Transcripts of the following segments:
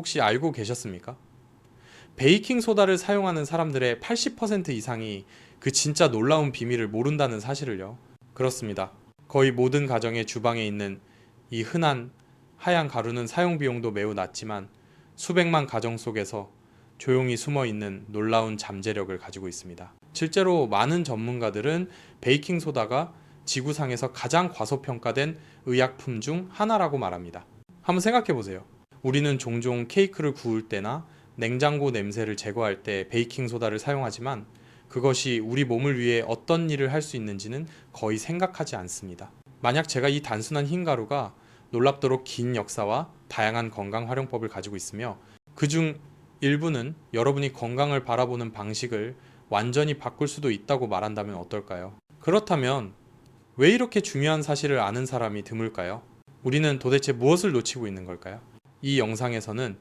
혹시 알고 계셨습니까? 베이킹 소다를 사용하는 사람들의 80% 이상이 그 진짜 놀라운 비밀을 모른다는 사실을요. 그렇습니다. 거의 모든 가정의 주방에 있는 이 흔한 하얀 가루는 사용 비용도 매우 낮지만 수백만 가정 속에서 조용히 숨어 있는 놀라운 잠재력을 가지고 있습니다. 실제로 많은 전문가들은 베이킹 소다가 지구상에서 가장 과소평가된 의약품 중 하나라고 말합니다. 한번 생각해 보세요. 우리는 종종 케이크를 구울 때나 냉장고 냄새를 제거할 때 베이킹 소다를 사용하지만 그것이 우리 몸을 위해 어떤 일을 할 수 있는지는 거의 생각하지 않습니다. 만약 제가 이 단순한 흰 가루가 놀랍도록 긴 역사와 다양한 건강 활용법을 가지고 있으며 그중 일부는 여러분이 건강을 바라보는 방식을 완전히 바꿀 수도 있다고 말한다면 어떨까요? 그렇다면 왜 이렇게 중요한 사실을 아는 사람이 드물까요? 우리는 도대체 무엇을 놓치고 있는 걸까요? 이 영상에서는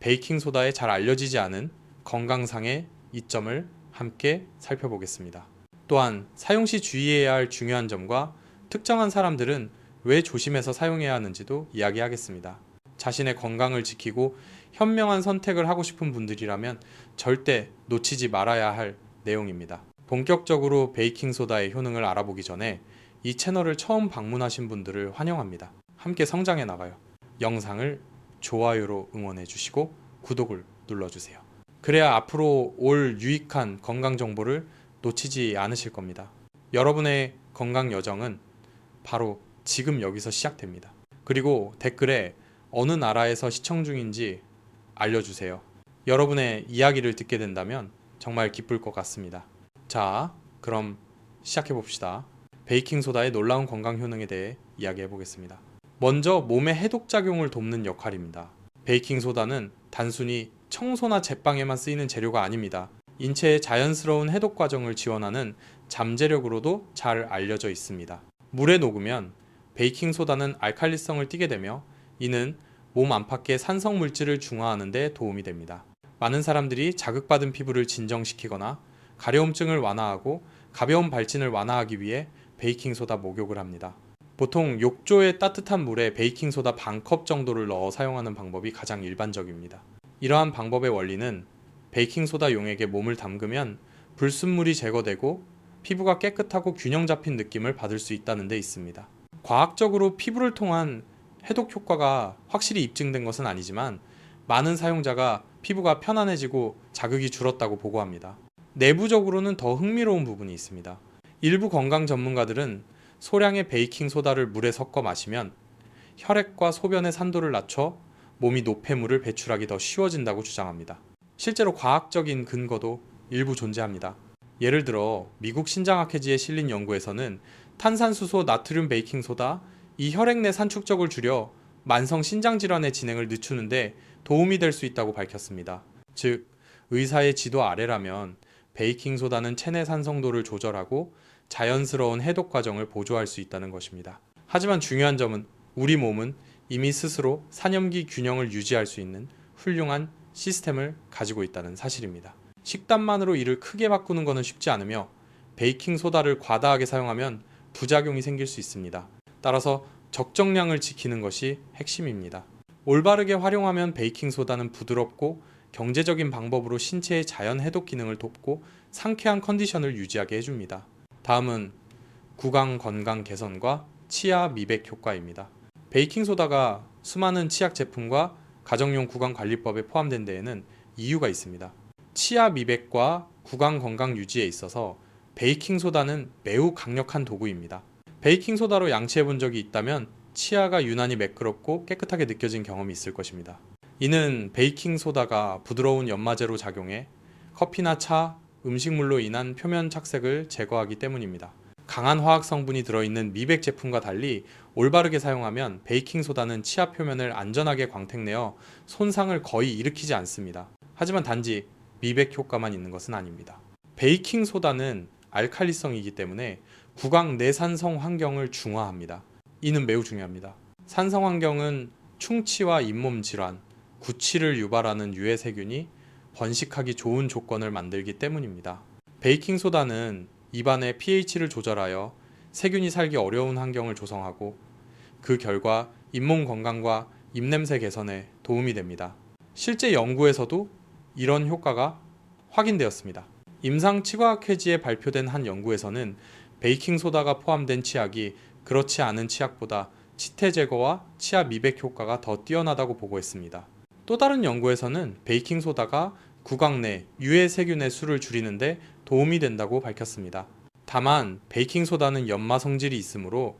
베이킹 소다에 잘 알려지지 않은 건강상의 이점을 함께 살펴보겠습니다. 또한 사용 시 주의해야 할 중요한 점과 특정한 사람들은 왜 조심해서 사용해야 하는지도 이야기하겠습니다. 자신의 건강을 지키고 현명한 선택을 하고 싶은 분들이라면 절대 놓치지 말아야 할 내용입니다. 본격적으로 베이킹 소다의 효능을 알아보기 전에 이 채널을 처음 방문하신 분들을 환영합니다. 함께 성장해 나가요. 영상을 좋아요로 응원해 주시고 구독을 눌러 주세요. 그래야 앞으로 올 유익한 건강 정보를 놓치지 않으실 겁니다. 여러분의 건강 여정은 바로 지금 여기서 시작됩니다. 그리고 댓글에 어느 나라에서 시청 중인지 알려주세요. 여러분의 이야기를 듣게 된다면 정말 기쁠 것 같습니다. 자, 그럼 시작해 봅시다. 베이킹 소다의 놀라운 건강 효능에 대해 이야기해 보겠습니다. 먼저 몸의 해독 작용을 돕는 역할입니다. 베이킹 소다는 단순히 청소나 제빵에만 쓰이는 재료가 아닙니다. 인체의 자연스러운 해독 과정을 지원하는 잠재력으로도 잘 알려져 있습니다. 물에 녹으면 베이킹 소다는 알칼리성을 띠게 되며 이는 몸 안팎의 산성 물질을 중화하는 데 도움이 됩니다. 많은 사람들이 자극받은 피부를 진정시키거나 가려움증을 완화하고 가벼운 발진을 완화하기 위해 베이킹 소다 목욕을 합니다. 보통 욕조의 따뜻한 물에 베이킹 소다 반 컵 정도를 넣어 사용하는 방법이 가장 일반적입니다. 이러한 방법의 원리는 베이킹 소다 용액에 몸을 담그면 불순물이 제거되고 피부가 깨끗하고 균형 잡힌 느낌을 받을 수 있다는 데 있습니다. 과학적으로 피부를 통한 해독 효과가 확실히 입증된 것은 아니지만 많은 사용자가 피부가 편안해지고 자극이 줄었다고 보고합니다. 내부적으로는 더 흥미로운 부분이 있습니다. 일부 건강 전문가들은 소량의 베이킹 소다를 물에 섞어 마시면 혈액과 소변의 산도를 낮춰 몸이 노폐물을 배출하기 더 쉬워진다고 주장합니다. 실제로 과학적인 근거도 일부 존재합니다. 예를 들어 미국 신장학회지에 실린 연구에서는 탄산수소 나트륨 베이킹 소다 이 혈액 내 산축적을 줄여 만성 신장 질환의 진행을 늦추는데 도움이 될 수 있다고 밝혔습니다. 즉 의사의 지도 아래라면 베이킹 소다는 체내 산성도를 조절하고 자연스러운 해독 과정을 보조할 수 있다는 것입니다. 하지만 중요한 점은 우리 몸은 이미 스스로 산염기 균형을 유지할 수 있는 훌륭한 시스템을 가지고 있다는 사실입니다. 식단만으로 이를 크게 바꾸는 것은 쉽지 않으며 베이킹 소다를 과다하게 사용하면 부작용이 생길 수 있습니다. 따라서 적정량을 지키는 것이 핵심입니다. 올바르게 활용하면 베이킹 소다는 부드럽고 경제적인 방법으로 신체의 자연 해독 기능을 돕고 상쾌한 컨디션을 유지하게 해줍니다. 다음은 구강 건강 개선과 치아 미백 효과입니다. 베이킹 소다가 수많은 치약 제품과 가정용 구강 관리법에 포함된 데에는 이유가 있습니다. 치아 미백과 구강 건강 유지에 있어서 베이킹 소다는 매우 강력한 도구입니다. 베이킹 소다로 양치해 본 적이 있다면 치아가 유난히 매끄럽고 깨끗하게 느껴진 경험이 있을 것입니다. 이는 베이킹 소다가 부드러운 연마제로 작용해 커피나 차, 음식물로 인한 표면 착색을 제거하기 때문입니다. 강한 화학 성분이 들어있는 미백 제품과 달리 올바르게 사용하면 베이킹 소다는 치아 표면을 안전하게 광택내어 손상을 거의 일으키지 않습니다. 하지만 단지 미백 효과만 있는 것은 아닙니다. 베이킹 소다는 알칼리성이기 때문에 구강 내산성 환경을 중화합니다. 이는 매우 중요합니다. 산성 환경은 충치와 잇몸 질환, 구취를 유발하는 유해 세균이 번식하기 좋은 조건을 만들기 때문입니다. 베이킹 소다는 입안의 pH를 조절하여 세균이 살기 어려운 환경을 조성하고 그 결과 잇몸 건강과 입냄새 개선에 도움이 됩니다. 실제 연구에서도 이런 효과가 확인되었습니다. 임상 치과학 회지에 발표된 한 연구에서는 베이킹 소다가 포함된 치약이 그렇지 않은 치약보다 치태 제거와 치아 미백 효과가 더 뛰어나다고 보고했습니다. 또 다른 연구에서는 베이킹 소다가 구강 내 유해 세균의 수를 줄이는데 도움이 된다고 밝혔습니다. 다만 베이킹 소다는 연마 성질이 있으므로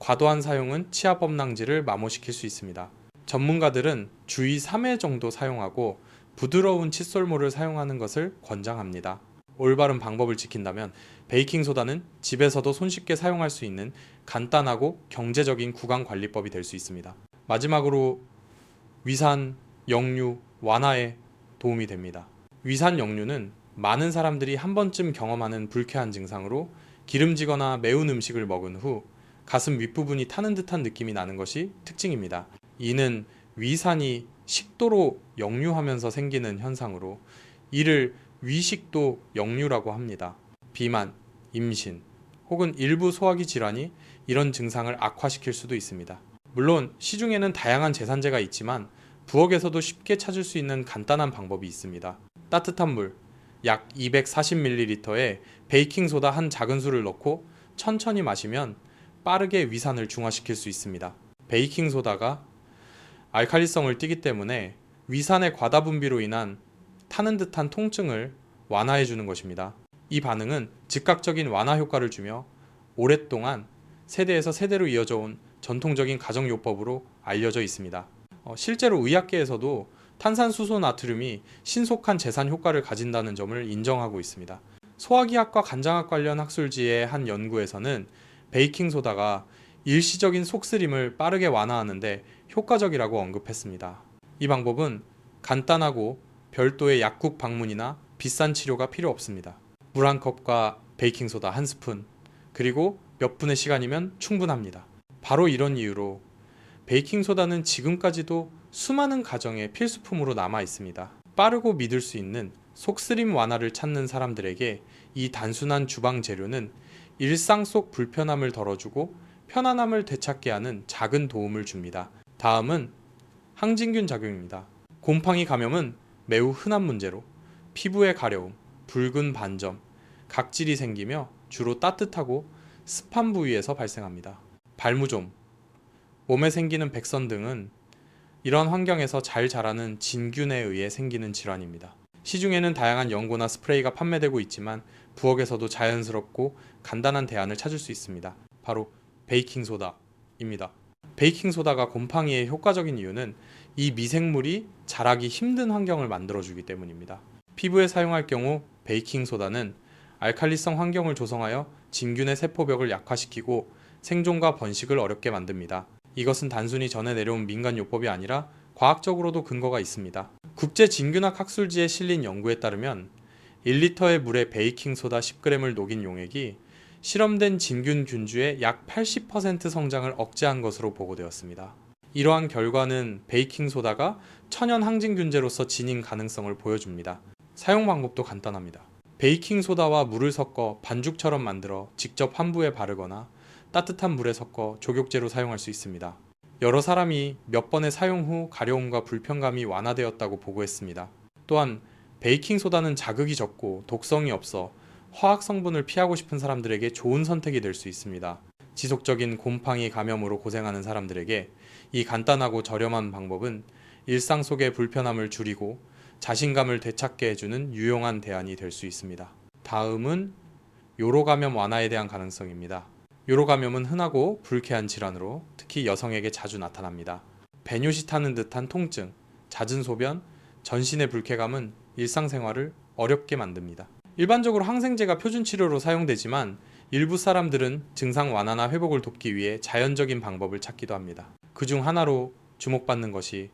과도한 사용은 치아 범랑지를 마모시킬 수 있습니다. 전문가들은 주의 3회 정도 사용하고 부드러운 칫솔모를 사용하는 것을 권장합니다. 올바른 방법을 지킨다면 베이킹 소다는 집에서도 손쉽게 사용할 수 있는 간단하고 경제적인 구강 관리법이 될 수 있습니다. 마지막으로 위산, 역류 완화에 도움이 됩니다. 위산 역류는 많은 사람들이 한 번쯤 경험하는 불쾌한 증상으로 기름지거나 매운 음식을 먹은 후 가슴 윗부분이 타는 듯한 느낌이 나는 것이 특징입니다. 이는 위산이 식도로 역류하면서 생기는 현상으로 이를 위식도 역류라고 합니다. 비만, 임신 혹은 일부 소화기 질환이 이런 증상을 악화시킬 수도 있습니다. 물론 시중에는 다양한 제산제가 있지만 부엌에서도 쉽게 찾을 수 있는 간단한 방법이 있습니다. 따뜻한 물 약 240ml에 베이킹 소다 한 작은 술을 넣고 천천히 마시면 빠르게 위산을 중화시킬 수 있습니다. 베이킹 소다가 알칼리성을 띠기 때문에 위산의 과다 분비로 인한 타는 듯한 통증을 완화해 주는 것입니다. 이 반응은 즉각적인 완화 효과를 주며 오랫동안 세대에서 세대로 이어져 온 전통적인 가정요법으로 알려져 있습니다. 어, 실제로 의학계에서도 탄산수소 나트륨이 신속한 재산 효과를 가진다는 점을 인정하고 있습니다. 소화기학과 간장학 관련 학술지의 한 연구에서는 베이킹 소다가 일시적인 속쓰림을 빠르게 완화하는데 효과적이라고 언급했습니다. 이 방법은 간단하고 별도의 약국 방문이나 비싼 치료가 필요 없습니다. 물 한 컵과 베이킹 소다 한 스푼, 그리고 몇 분의 시간이면 충분합니다. 바로 이런 이유로 베이킹 소다는 지금까지도 수많은 가정의 필수품으로 남아 있습니다. 빠르고 믿을 수 있는 속쓰림 완화를 찾는 사람들에게 이 단순한 주방 재료는 일상 속 불편함을 덜어주고 편안함을 되찾게 하는 작은 도움을 줍니다. 다음은 항진균 작용입니다. 곰팡이 감염은 매우 흔한 문제로 피부의 가려움, 붉은 반점, 각질이 생기며 주로 따뜻하고 습한 부위에서 발생합니다. 발무좀, 몸에 생기는 백선 등은 이런 환경에서 잘 자라는 진균에 의해 생기는 질환입니다. 시중에는 다양한 연고나 스프레이가 판매되고 있지만 부엌에서도 자연스럽고 간단한 대안을 찾을 수 있습니다. 바로 베이킹 소다입니다. 베이킹 소다가 곰팡이에 효과적인 이유는 이 미생물이 자라기 힘든 환경을 만들어주기 때문입니다. 피부에 사용할 경우 베이킹 소다는 알칼리성 환경을 조성하여 진균의 세포벽을 약화시키고 생존과 번식을 어렵게 만듭니다. 이것은 단순히 전해 내려온 민간 요법이 아니라 과학적으로도 근거가 있습니다. 국제 진균학 학술지에 실린 연구에 따르면 1리터의 물에 베이킹 소다 10g을 녹인 용액이 실험된 진균 균주의 약 80% 성장을 억제한 것으로 보고되었습니다. 이러한 결과는 베이킹 소다가 천연 항진균제로서 진행 가능성을 보여줍니다. 사용 방법도 간단합니다. 베이킹 소다와 물을 섞어 반죽처럼 만들어 직접 환부에 바르거나 따뜻한 물에 섞어 조격제로 사용할 수 있습니다. 여러 사람이 몇 번의 사용 후 가려움과 불편감이 완화되었다고 보고했습니다. 또한 베이킹 소다는 자극이 적고 독성이 없어 화학 성분을 피하고 싶은 사람들에게 좋은 선택이 될 수 있습니다. 지속적인 곰팡이 감염으로 고생하는 사람들에게 이 간단하고 저렴한 방법은 일상 속의 불편함을 줄이고 자신감을 되찾게 해주는 유용한 대안이 될 수 있습니다. 다음은 요로 감염 완화에 대한 가능성입니다. 요로 감염은 흔하고 불쾌한 질환으로 특히 여성에게 자주 나타납니다. 배뇨시 타는 듯한 통증, 잦은 소변, 전신의 불쾌감은 일상생활을 어렵게 만듭니다. 일반적으로 항생제가 표준 치료로 사용되지만 일부 사람들은 증상 완화나 회복을 돕기 위해 자연적인 방법을 찾기도 합니다. 그 중 하나로 주목받는 것이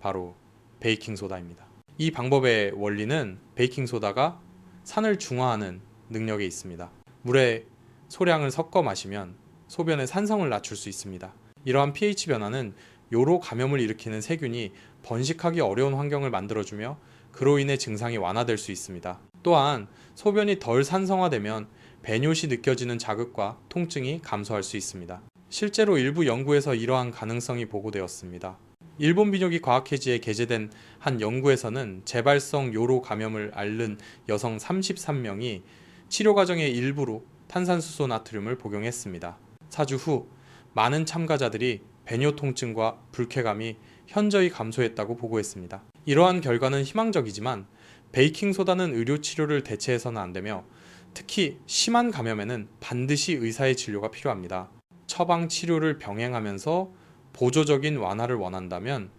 바로 베이킹 소다입니다. 이 방법의 원리는 베이킹 소다가 산을 중화하는 능력에 있습니다. 물에 소량을 섞어 마시면 소변의 산성을 낮출 수 있습니다. 이러한 pH 변화는 요로 감염을 일으키는 세균이 번식하기 어려운 환경을 만들어주며 그로 인해 증상이 완화될 수 있습니다. 또한 소변이 덜 산성화되면 배뇨시 느껴지는 자극과 통증이 감소할 수 있습니다. 실제로 일부 연구에서 이러한 가능성이 보고되었습니다. 일본 비뇨기 과학회지에 게재된 한 연구에서는 재발성 요로 감염을 앓는 여성 33명이 치료 과정의 일부로 탄산수소 나트륨을 복용했습니다. 4주 후 많은 참가자들이 배뇨 통증과 불쾌감이 현저히 감소했다고 보고했습니다. 이러한 결과는 희망적이지만 베이킹 소다는 의료 치료를 대체해서는 안 되며 특히 심한 감염에는 반드시 의사의 진료가 필요합니다. 처방 치료를 병행하면서 보조적인 완화를 원한다면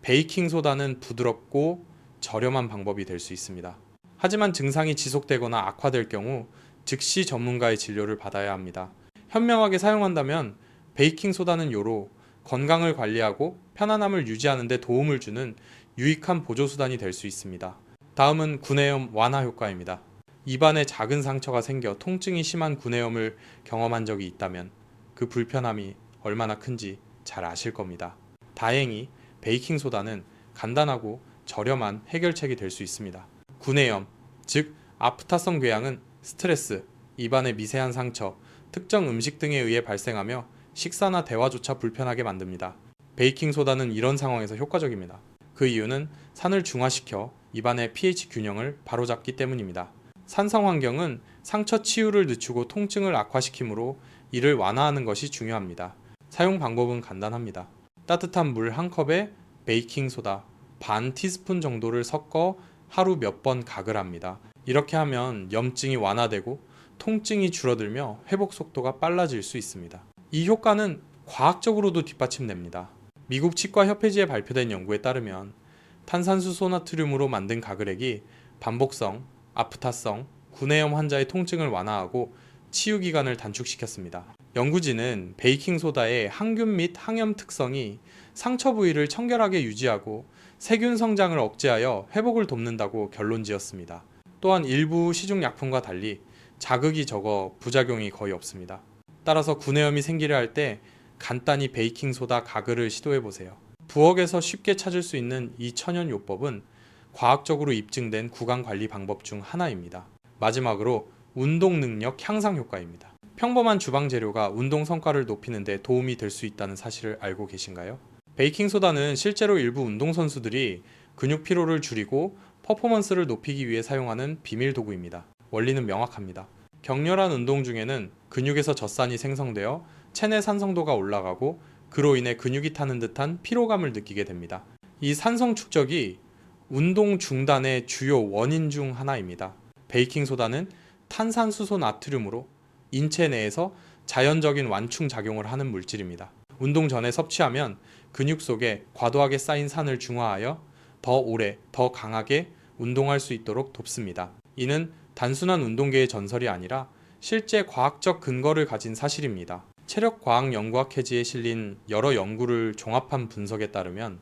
베이킹 소다는 부드럽고 저렴한 방법이 될 수 있습니다. 하지만 증상이 지속되거나 악화될 경우 즉시 전문가의 진료를 받아야 합니다. 현명하게 사용한다면 베이킹 소다는 요로 건강을 관리하고 편안함을 유지하는 데 도움을 주는 유익한 보조 수단이 될 수 있습니다. 다음은 구내염 완화 효과입니다. 입안에 작은 상처가 생겨 통증이 심한 구내염을 경험한 적이 있다면 그 불편함이 얼마나 큰지 잘 아실 겁니다. 다행히 베이킹 소다는 간단하고 저렴한 해결책이 될 수 있습니다. 구내염, 즉 아프타성 궤양은 스트레스, 입안의 미세한 상처, 특정 음식 등에 의해 발생하며 식사나 대화조차 불편하게 만듭니다. 베이킹 소다는 이런 상황에서 효과적입니다. 그 이유는 산을 중화시켜 입안의 pH 균형을 바로잡기 때문입니다. 산성 환경은 상처 치유를 늦추고 통증을 악화시키므로 이를 완화하는 것이 중요합니다. 사용 방법은 간단합니다. 따뜻한 물 한 컵에 베이킹 소다 반 티스푼 정도를 섞어 하루 몇번 각을 합니다. 이렇게 하면 염증이 완화되고 통증이 줄어들며 회복 속도가 빨라질 수 있습니다. 이 효과는 과학적으로도 뒷받침됩니다. 미국 치과협회지에 발표된 연구에 따르면 탄산수소 나트륨으로 만든 가글액이 반복성, 아프타성, 구내염 환자의 통증을 완화하고 치유 기간을 단축시켰습니다. 연구진은 베이킹 소다의 항균 및 항염 특성이 상처 부위를 청결하게 유지하고 세균 성장을 억제하여 회복을 돕는다고 결론 지었습니다. 또한 일부 시중 약품과 달리 자극이 적어 부작용이 거의 없습니다. 따라서 구내염이 생기려 할 때 간단히 베이킹 소다 가글을 시도해 보세요. 부엌에서 쉽게 찾을 수 있는 이 천연 요법은 과학적으로 입증된 구강 관리 방법 중 하나입니다. 마지막으로 운동 능력 향상 효과입니다. 평범한 주방 재료가 운동 성과를 높이는 데 도움이 될 수 있다는 사실을 알고 계신가요? 베이킹 소다는 실제로 일부 운동 선수들이 근육 피로를 줄이고 퍼포먼스를 높이기 위해 사용하는 비밀 도구입니다. 원리는 명확합니다. 격렬한 운동 중에는 근육에서 젖산이 생성되어 체내 산성도가 올라가고 그로 인해 근육이 타는 듯한 피로감을 느끼게 됩니다. 이 산성 축적이 운동 중단의 주요 원인 중 하나입니다. 베이킹 소다는 탄산수소 나트륨으로 인체 내에서 자연적인 완충 작용을 하는 물질입니다. 운동 전에 섭취하면 근육 속에 과도하게 쌓인 산을 중화하여 더 오래, 더 강하게 운동할 수 있도록 돕습니다. 이는 단순한 운동계의 전설이 아니라 실제 과학적 근거를 가진 사실입니다. 체력과학연구학회지에 실린 여러 연구를 종합한 분석에 따르면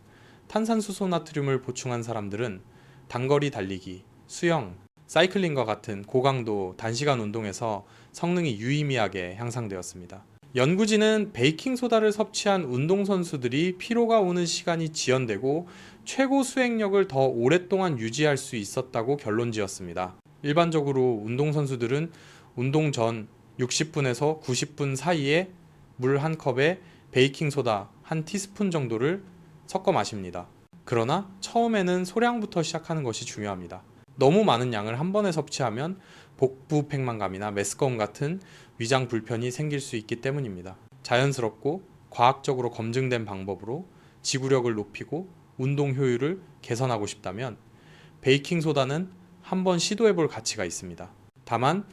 탄산수소 나트륨을 보충한 사람들은 단거리 달리기, 수영, 사이클링과 같은 고강도 단시간 운동에서 성능이 유의미하게 향상되었습니다. 연구진은 베이킹 소다를 섭취한 운동선수들이 피로가 오는 시간이 지연되고 최고 수행력을 더 오랫동안 유지할 수 있었다고 결론 지었습니다. 일반적으로 운동선수들은 운동 전 60분에서 90분 사이에 물 한 컵에 베이킹 소다 한 티스푼 정도를 섞어 마십니다. 그러나 처음에는 소량부터 시작하는 것이 중요합니다. 너무 많은 양을 한 번에 섭취하면 복부 팽만감이나 메스꺼움 같은 위장 불편이 생길 수 있기 때문입니다. 자연스럽고 과학적으로 검증된 방법으로 지구력을 높이고 운동 효율을 개선하고 싶다면 베이킹 소다는 한번 시도해 볼 가치가 있습니다. 다만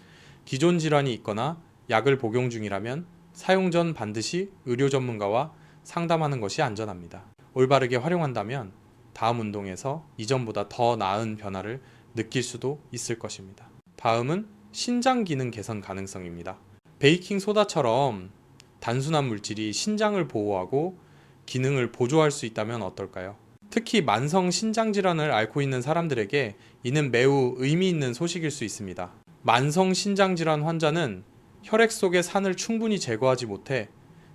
기존 질환이 있거나 약을 복용 중이라면 사용 전 반드시 의료 전문가와 상담하는 것이 안전합니다. 올바르게 활용한다면 다음 운동에서 이전보다 더 나은 변화를 느낄 수도 있을 것입니다. 다음은 신장 기능 개선 가능성입니다. 베이킹 소다처럼 단순한 물질이 신장을 보호하고 기능을 보조할 수 있다면 어떨까요? 특히 만성 신장 질환을 앓고 있는 사람들에게 이는 매우 의미 있는 소식일 수 있습니다. 만성 신장 질환 환자는 혈액 속의 산을 충분히 제거하지 못해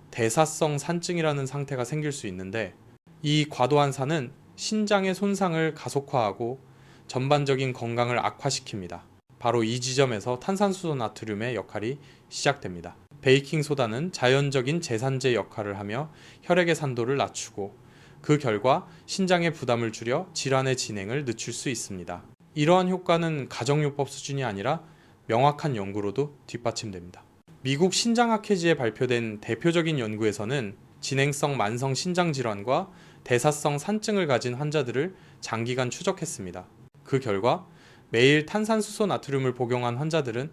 대사성 산증이라는 상태가 생길 수 있는데 이 과도한 산은 신장의 손상을 가속화하고 전반적인 건강을 악화시킵니다. 바로 이 지점에서 탄산수소 나트륨의 역할이 시작됩니다. 베이킹 소다는 자연적인 제산제 역할을 하며 혈액의 산도를 낮추고 그 결과 신장의 부담을 줄여 질환의 진행을 늦출 수 있습니다. 이러한 효과는 가정요법 수준이 아니라 명확한 연구로도 뒷받침됩니다. 미국 신장학회지에 발표된 대표적인 연구에서는 진행성 만성 신장 질환과 대사성 산증을 가진 환자들을 장기간 추적했습니다. 그 결과 매일 탄산수소 나트륨을 복용한 환자들은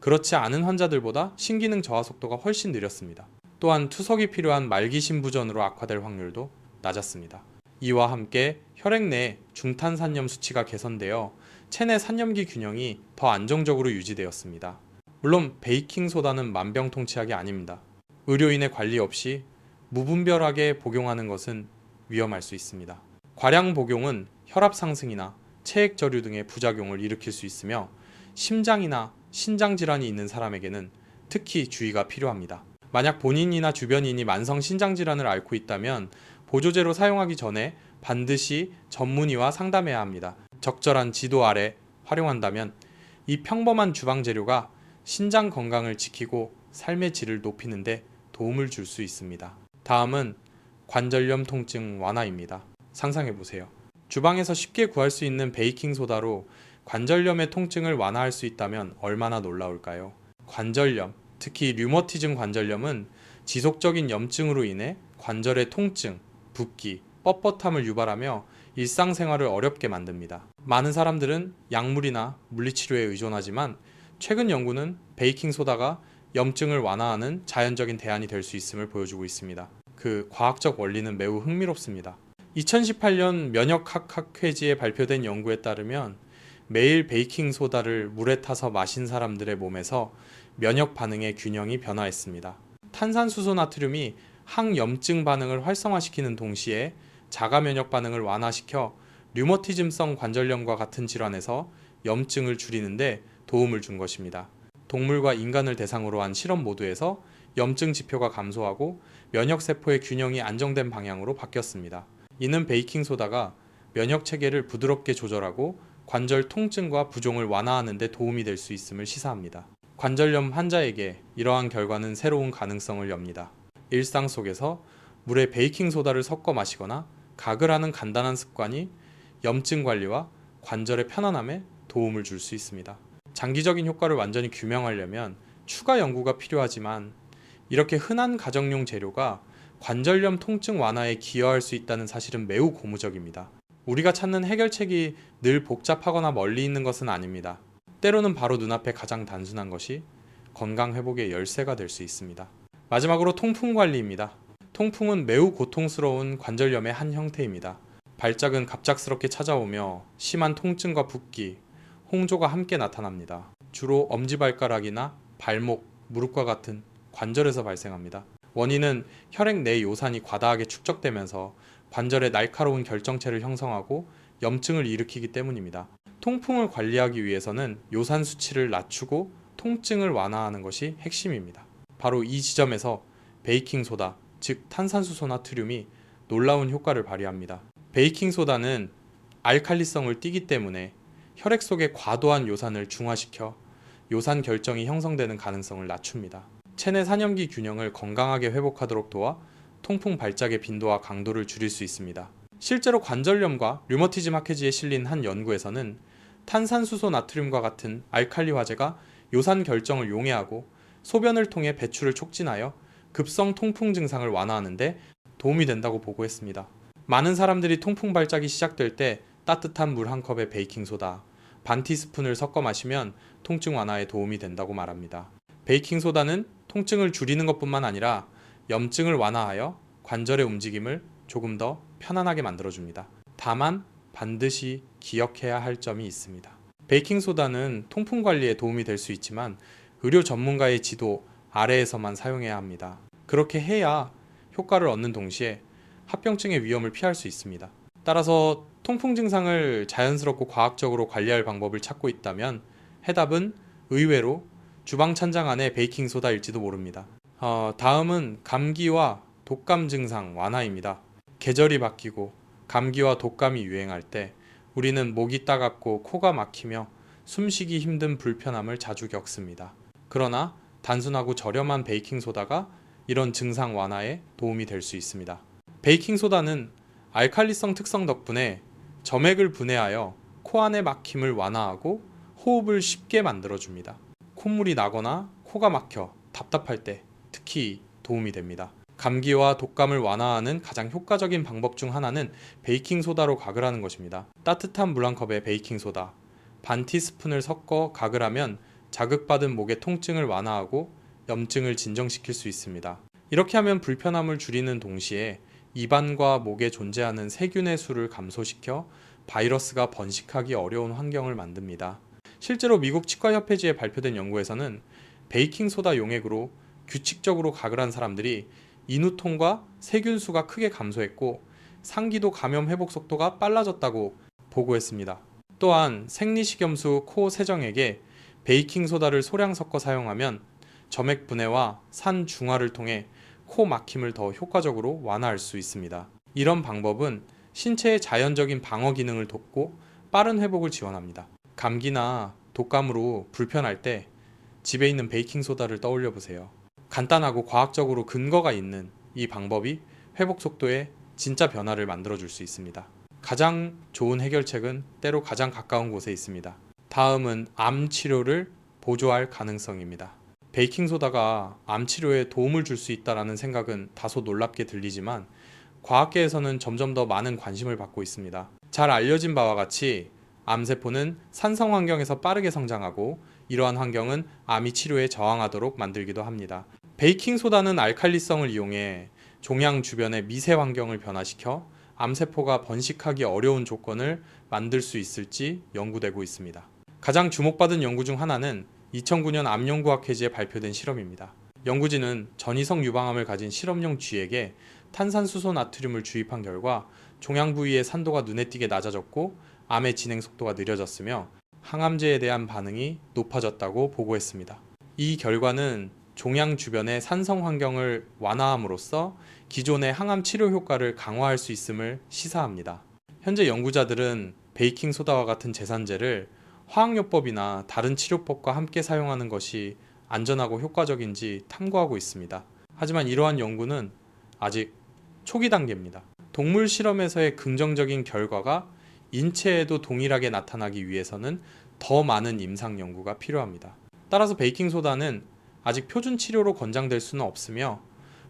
그렇지 않은 환자들보다 신기능 저하 속도가 훨씬 느렸습니다. 또한 투석이 필요한 말기 신부전으로 악화될 확률도 낮았습니다. 이와 함께 혈액 내 중탄산염 수치가 개선되어 체내 산염기 균형이 더 안정적으로 유지되었습니다. 물론 베이킹 소다는 만병통치약이 아닙니다. 의료인의 관리 없이 무분별하게 복용하는 것은 위험할 수 있습니다. 과량 복용은 혈압 상승이나 체액 저류 등의 부작용을 일으킬 수 있으며 심장이나 신장 질환이 있는 사람에게는 특히 주의가 필요합니다. 만약 본인이나 주변인이 만성 신장 질환을 앓고 있다면 보조제로 사용하기 전에 반드시 전문의와 상담해야 합니다. 적절한 지도 아래 활용한다면 이 평범한 주방 재료가 신장 건강을 지키고 삶의 질을 높이는데 도움을 줄 수 있습니다. 다음은 관절염 통증 완화입니다. 상상해 보세요. 주방에서 쉽게 구할 수 있는 베이킹 소다로 관절염의 통증을 완화할 수 있다면 얼마나 놀라울까요? 관절염, 특히 류머티즘 관절염은 지속적인 염증으로 인해 관절의 통증, 붓기, 뻣뻣함을 유발하며 일상생활을 어렵게 만듭니다. 많은 사람들은 약물이나 물리치료에 의존하지만 최근 연구는 베이킹 소다가 염증을 완화하는 자연적인 대안이 될 수 있음을 보여주고 있습니다. 그 과학적 원리는 매우 흥미롭습니다. 2018년 면역학학회지에 발표된 연구에 따르면 매일 베이킹 소다를 물에 타서 마신 사람들의 몸에서 면역 반응의 균형이 변화했습니다. 탄산수소 나트륨이 항염증 반응을 활성화시키는 동시에 자가 면역 반응을 완화시켜 류머티즘성 관절염과 같은 질환에서 염증을 줄이는데 도움을 준 것입니다. 동물과 인간을 대상으로 한 실험 모두에서 염증 지표가 감소하고 면역 세포의 균형이 안정된 방향으로 바뀌었습니다. 이는 베이킹 소다가 면역 체계를 부드럽게 조절하고 관절 통증과 부종을 완화하는 데 도움이 될 수 있음을 시사합니다. 관절염 환자에게 이러한 결과는 새로운 가능성을 엽니다. 일상 속에서 물에 베이킹 소다를 섞어 마시거나 각을 하는 간단한 습관이 염증 관리와 관절의 편안함에 도움을 줄 수 있습니다. 장기적인 효과를 완전히 규명하려면 추가 연구가 필요하지만 이렇게 흔한 가정용 재료가 관절염 통증 완화에 기여할 수 있다는 사실은 매우 고무적입니다. 우리가 찾는 해결책이 늘 복잡하거나 멀리 있는 것은 아닙니다. 때로는 바로 눈앞에 가장 단순한 것이 건강 회복의 열쇠가 될 수 있습니다. 마지막으로 통풍 관리입니다. 통풍은 매우 고통스러운 관절염의 한 형태입니다. 발작은 갑작스럽게 찾아오며 심한 통증과 붓기, 홍조가 함께 나타납니다. 주로 엄지발가락이나 발목, 무릎과 같은 관절에서 발생합니다. 원인은 혈액 내 요산이 과다하게 축적되면서 관절의 날카로운 결정체를 형성하고 염증을 일으키기 때문입니다. 통풍을 관리하기 위해서는 요산 수치를 낮추고 통증을 완화하는 것이 핵심입니다. 바로 이 지점에서 베이킹 소다, 즉 탄산수소 나트륨이 놀라운 효과를 발휘합니다. 베이킹 소다는 알칼리성을 띠기 때문에 혈액 속의 과도한 요산을 중화시켜 요산 결정이 형성되는 가능성을 낮춥니다. 체내 산염기 균형을 건강하게 회복하도록 도와 통풍 발작의 빈도와 강도를 줄일 수 있습니다. 실제로 관절염과 류머티즘 학회지에 실린 한 연구에서는 탄산수소 나트륨과 같은 알칼리 화제가 요산 결정을 용해하고 소변을 통해 배출을 촉진하여 급성 통풍 증상을 완화하는데 도움이 된다고 보고했습니다. 많은 사람들이 통풍 발작이 시작될 때 따뜻한 물 한 컵에 베이킹 소다, 반 티스푼을 섞어 마시면 통증 완화에 도움이 된다고 말합니다. 베이킹 소다는 통증을 줄이는 것뿐만 아니라 염증을 완화하여 관절의 움직임을 조금 더 편안하게 만들어줍니다. 다만 반드시 기억해야 할 점이 있습니다. 베이킹 소다는 통풍 관리에 도움이 될 수 있지만 의료 전문가의 지도 아래에서만 사용해야 합니다. 그렇게 해야 효과를 얻는 동시에 합병증의 위험을 피할 수 있습니다. 따라서 통풍 증상을 자연스럽고 과학적으로 관리할 방법을 찾고 있다면 해답은 의외로 주방 찬장 안에 베이킹 소다일지도 모릅니다. 어, 다음은 감기와 독감 증상 완화입니다. 계절이 바뀌고 감기와 독감이 유행할 때 우리는 목이 따갑고 코가 막히며 숨쉬기 힘든 불편함을 자주 겪습니다. 그러나 단순하고 저렴한 베이킹 소다가 이런 증상 완화에 도움이 될 수 있습니다. 베이킹 소다는 알칼리성 특성 덕분에 점액을 분해하여 코 안의 막힘을 완화하고 호흡을 쉽게 만들어줍니다. 콧물이 나거나 코가 막혀 답답할 때 특히 도움이 됩니다. 감기와 독감을 완화하는 가장 효과적인 방법 중 하나는 베이킹 소다로 각을 하는 것입니다. 따뜻한 물 한 컵에 베이킹 소다 반 티스푼을 섞어 각을 하면 자극받은 목의 통증을 완화하고 염증을 진정시킬 수 있습니다. 이렇게 하면 불편함을 줄이는 동시에 입안과 목에 존재하는 세균의 수를 감소시켜 바이러스가 번식하기 어려운 환경을 만듭니다. 실제로 미국 치과협회지에 발표된 연구에서는 베이킹 소다 용액으로 규칙적으로 각을 한 사람들이 인후통과 세균 수가 크게 감소했고 상기도 감염 회복 속도가 빨라졌다고 보고했습니다. 또한 생리식염수 코 세정액에 베이킹 소다를 소량 섞어 사용하면 점액 분해와 산 중화를 통해 코 막힘을 더 효과적으로 완화할 수 있습니다. 이런 방법은 신체의 자연적인 방어 기능을 돕고 빠른 회복을 지원합니다. 감기나 독감으로 불편할 때 집에 있는 베이킹 소다를 떠올려 보세요. 간단하고 과학적으로 근거가 있는 이 방법이 회복 속도에 진짜 변화를 만들어 줄 수 있습니다. 가장 좋은 해결책은 때로 가장 가까운 곳에 있습니다. 다음은 암 치료를 보조할 가능성입니다. 베이킹 소다가 암 치료에 도움을 줄 수 있다라는 생각은 다소 놀랍게 들리지만 과학계에서는 점점 더 많은 관심을 받고 있습니다. 잘 알려진 바와 같이 암세포는 산성 환경에서 빠르게 성장하고 이러한 환경은 암이 치료에 저항하도록 만들기도 합니다. 베이킹 소다는 알칼리성을 이용해 종양 주변의 미세 환경을 변화시켜 암세포가 번식하기 어려운 조건을 만들 수 있을지 연구되고 있습니다. 가장 주목받은 연구 중 하나는 2009년 암연구학회지에 발표된 실험입니다. 연구진은 전이성 유방암을 가진 실험용 쥐에게 탄산수소 나트륨을 주입한 결과 종양 부위의 산도가 눈에 띄게 낮아졌고 암의 진행 속도가 느려졌으며 항암제에 대한 반응이 높아졌다고 보고했습니다. 이 결과는 종양 주변의 산성 환경을 완화함으로써 기존의 항암 치료 효과를 강화할 수 있음을 시사합니다. 현재 연구자들은 베이킹 소다와 같은 제산제를 화학요법이나 다른 치료법과 함께 사용하는 것이 안전하고 효과적인지 탐구하고 있습니다. 하지만 이러한 연구는 아직 초기 단계입니다. 동물 실험에서의 긍정적인 결과가 인체에도 동일하게 나타나기 위해서는 더 많은 임상 연구가 필요합니다. 따라서 베이킹 소다는 아직 표준 치료로 권장될 수는 없으며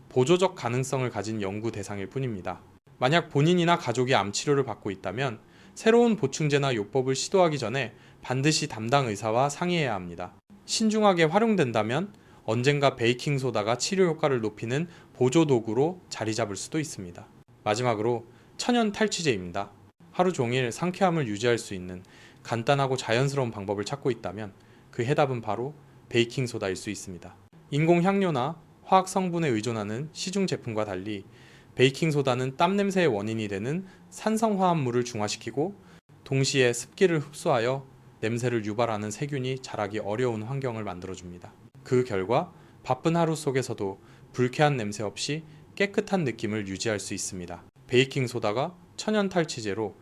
보조적 가능성을 가진 연구 대상일 뿐입니다. 만약 본인이나 가족이 암 치료를 받고 있다면 새로운 보충제나 요법을 시도하기 전에 반드시 담당 의사와 상의해야 합니다. 신중하게 활용된다면 언젠가 베이킹 소다가 치료 효과를 높이는 보조 도구로 자리 잡을 수도 있습니다. 마지막으로 천연 탈취제입니다. 하루 종일 상쾌함을 유지할 수 있는 간단하고 자연스러운 방법을 찾고 있다면 그 해답은 바로 베이킹 소다일 수 있습니다. 인공 향료나 화학 성분에 의존하는 시중 제품과 달리 베이킹 소다는 땀 냄새의 원인이 되는 산성 화합물을 중화시키고 동시에 습기를 흡수하여 냄새를 유발하는 세균이 자라기 어려운 환경을 만들어줍니다. 그 결과 바쁜 하루 속에서도 불쾌한 냄새 없이 깨끗한 느낌을 유지할 수 있습니다. 베이킹 소다가 천연 탈취제로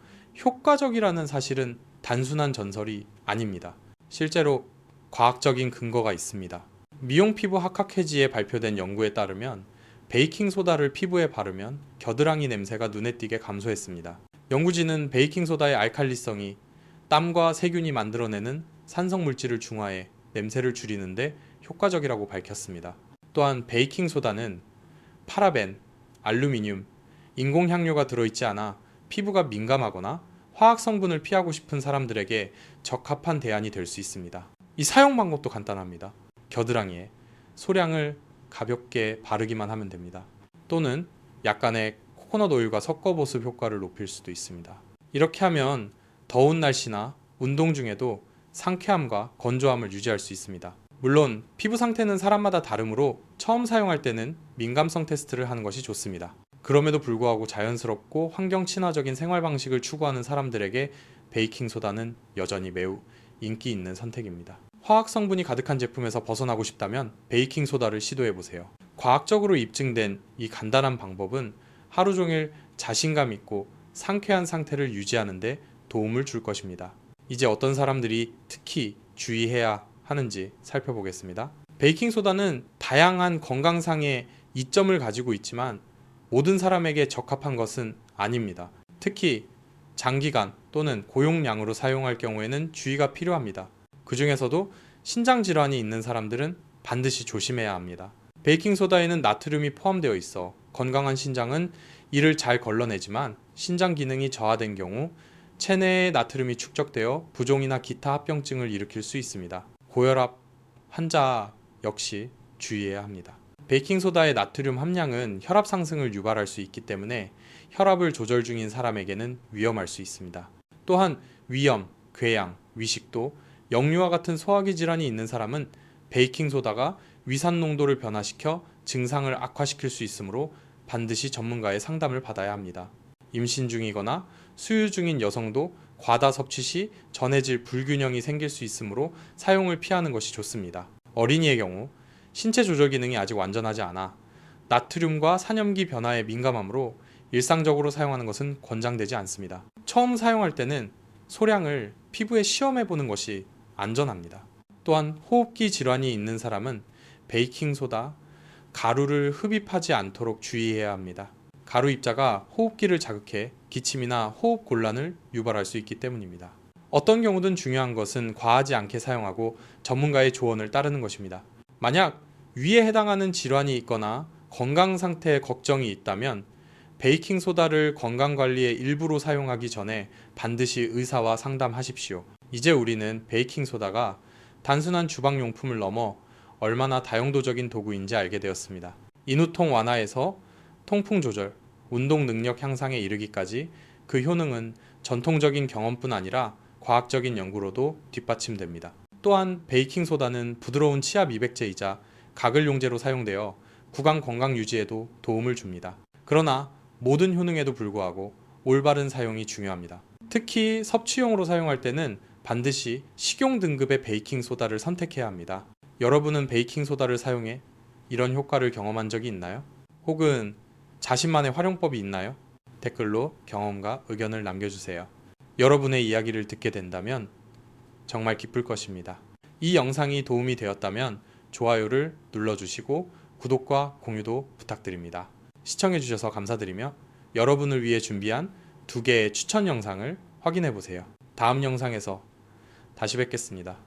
효과적이라는 사실은 단순한 전설이 아닙니다. 실제로 과학적인 근거가 있습니다. 미용 피부 학학회지에 발표된 연구에 따르면 베이킹 소다를 피부에 바르면 겨드랑이 냄새가 눈에 띄게 감소했습니다. 연구진은 베이킹 소다의 알칼리성이 땀과 세균이 만들어내는 산성 물질을 중화해 냄새를 줄이는데 효과적이라고 밝혔습니다. 또한 베이킹 소다는 파라벤, 알루미늄, 인공 향료가 들어있지 않아 피부가 민감하거나 화학 성분을 피하고 싶은 사람들에게 적합한 대안이 될 수 있습니다. 이 사용 방법도 간단합니다. 겨드랑이에 소량을 가볍게 바르기만 하면 됩니다. 또는 약간의 코코넛 오일과 섞어 보습 효과를 높일 수도 있습니다. 이렇게 하면 더운 날씨나 운동 중에도 상쾌함과 건조함을 유지할 수 있습니다. 물론 피부 상태는 사람마다 다르므로 처음 사용할 때는 민감성 테스트를 하는 것이 좋습니다. 그럼에도 불구하고 자연스럽고 환경 친화적인 생활 방식을 추구하는 사람들에게 베이킹 소다는 여전히 매우 인기 있는 선택입니다. 화학 성분이 가득한 제품에서 벗어나고 싶다면 베이킹 소다를 시도해 보세요. 과학적으로 입증된 이 간단한 방법은 하루 종일 자신감 있고 상쾌한 상태를 유지하는데 도움을 줄 것입니다. 이제 어떤 사람들이 특히 주의해야 하는지 살펴보겠습니다. 베이킹 소다는 다양한 건강상의 이점을 가지고 있지만 모든 사람에게 적합한 것은 아닙니다. 특히 장기간 또는 고용량으로 사용할 경우에는 주의가 필요합니다. 그 중에서도 신장 질환이 있는 사람들은 반드시 조심해야 합니다. 베이킹소다에는 나트륨이 포함되어 있어 건강한 신장은 이를 잘 걸러내지만 신장 기능이 저하된 경우 체내에 나트륨이 축적되어 부종이나 기타 합병증을 일으킬 수 있습니다. 고혈압 환자 역시 주의해야 합니다. 베이킹소다의 나트륨 함량은 혈압 상승을 유발할 수 있기 때문에 혈압을 조절 중인 사람에게는 위험할 수 있습니다. 또한 위염, 궤양, 위식도, 역류와 같은 소화기 질환이 있는 사람은 베이킹소다가 위산 농도를 변화시켜 증상을 악화시킬 수 있으므로 반드시 전문가의 상담을 받아야 합니다. 임신 중이거나 수유 중인 여성도 과다 섭취 시 전해질 불균형이 생길 수 있으므로 사용을 피하는 것이 좋습니다. 어린이의 경우 신체 조절 기능이 아직 완전하지 않아 나트륨과 산염기 변화에 민감하므로 일상적으로 사용하는 것은 권장되지 않습니다. 처음 사용할 때는 소량을 피부에 시험해 보는 것이 안전합니다. 또한 호흡기 질환이 있는 사람은 베이킹 소다, 가루를 흡입하지 않도록 주의해야 합니다. 가루 입자가 호흡기를 자극해 기침이나 호흡 곤란을 유발할 수 있기 때문입니다. 어떤 경우든 중요한 것은 과하지 않게 사용하고 전문가의 조언을 따르는 것입니다. 만약 위에 해당하는 질환이 있거나 건강 상태에 걱정이 있다면 베이킹 소다를 건강 관리의 일부로 사용하기 전에 반드시 의사와 상담하십시오. 이제 우리는 베이킹 소다가 단순한 주방 용품을 넘어 얼마나 다용도적인 도구인지 알게 되었습니다. 인후통 완화에서 통풍 조절, 운동 능력 향상에 이르기까지 그 효능은 전통적인 경험뿐 아니라 과학적인 연구로도 뒷받침됩니다. 또한 베이킹 소다는 부드러운 치아 미백제이자 가글 용제로 사용되어 구강 건강 유지에도 도움을 줍니다. 그러나 모든 효능에도 불구하고 올바른 사용이 중요합니다. 특히 섭취용으로 사용할 때는 반드시 식용 등급의 베이킹 소다를 선택해야 합니다. 여러분은 베이킹 소다를 사용해 이런 효과를 경험한 적이 있나요? 혹은 자신만의 활용법이 있나요? 댓글로 경험과 의견을 남겨주세요. 여러분의 이야기를 듣게 된다면 정말 기쁠 것입니다. 이 영상이 도움이 되었다면 좋아요를 눌러주시고 구독과 공유도 부탁드립니다. 시청해주셔서 감사드리며 여러분을 위해 준비한 두 개의 추천 영상을 확인해 보세요. 다음 영상에서 다시 뵙겠습니다.